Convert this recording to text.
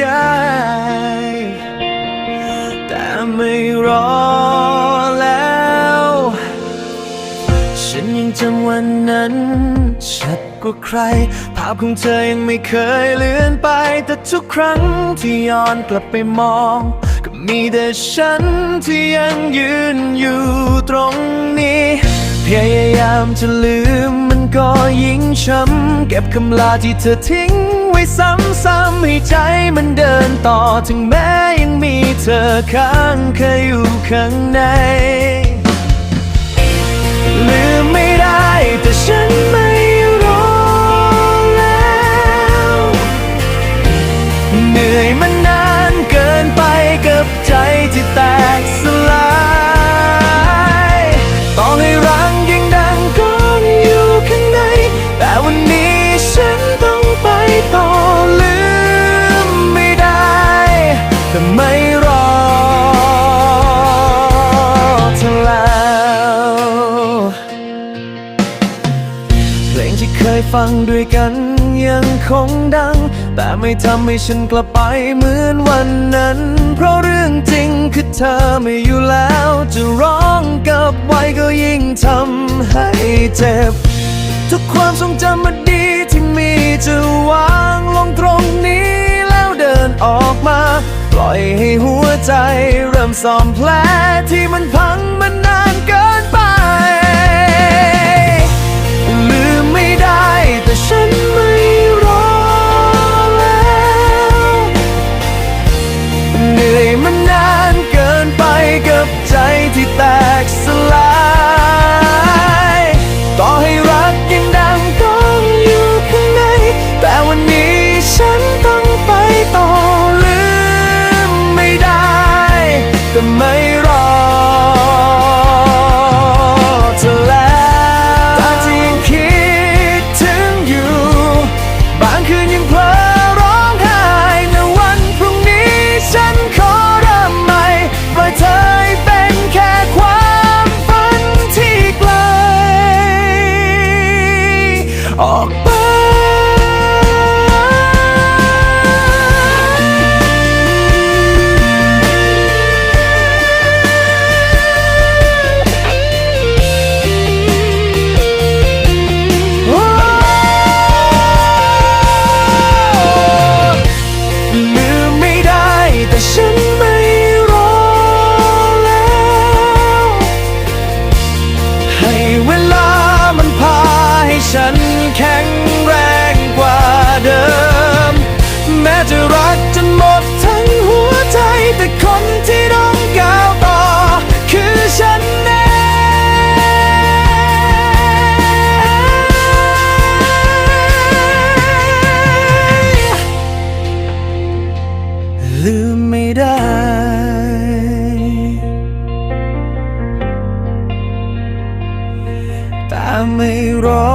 ได้ แต่ไม่รอแล้ว ฉันยังจำวันนั้น ชัดกว่าใคร ภาพของเธอยังไม่เคยเลือนไป แต่ทุกครั้งที่ย้อนกลับไปมอง ก็มีแต่ฉันที่ยังยืนอยู่ตรงนี้ พยายามจะลืมมันก็ยิ่งช้ำเก็บคำลาที่เธอทิ้ง ว้ซ้ำๆให้ใจมันเดินต่อถึงแม้ยังมีเธอข้างเคยอยู่ข้างใน แต่ไม่รอเธอแล้ว เพลงที่เคยฟังด้วยกันยังคงดัง แต่ไม่ทำให้ฉันกลับไปเหมือนวันนั้น เพราะเรื่องจริงคือเธอไม่อยู่แล้ว จะร้องกับไว้ก็ยิ่งทำให้เจ็บ ทุกความทรงจำมันดีที่มีจะวางลงตรงนี้ ล่อยให้หัวใจ เริ่มซ่อมแผลที่มันพังมันนานเกินไป ลืมไม่ได้แต่ฉันไม่รอแล้วเหนื่อยมันนานเกินไปกับใจที่แตกสลาย อ รักจนหมดทั้งหัวใจ แต่คนที่ต้องก้าวต่อ คือฉันเองลืมไม่ได้ แต่ไม่รอ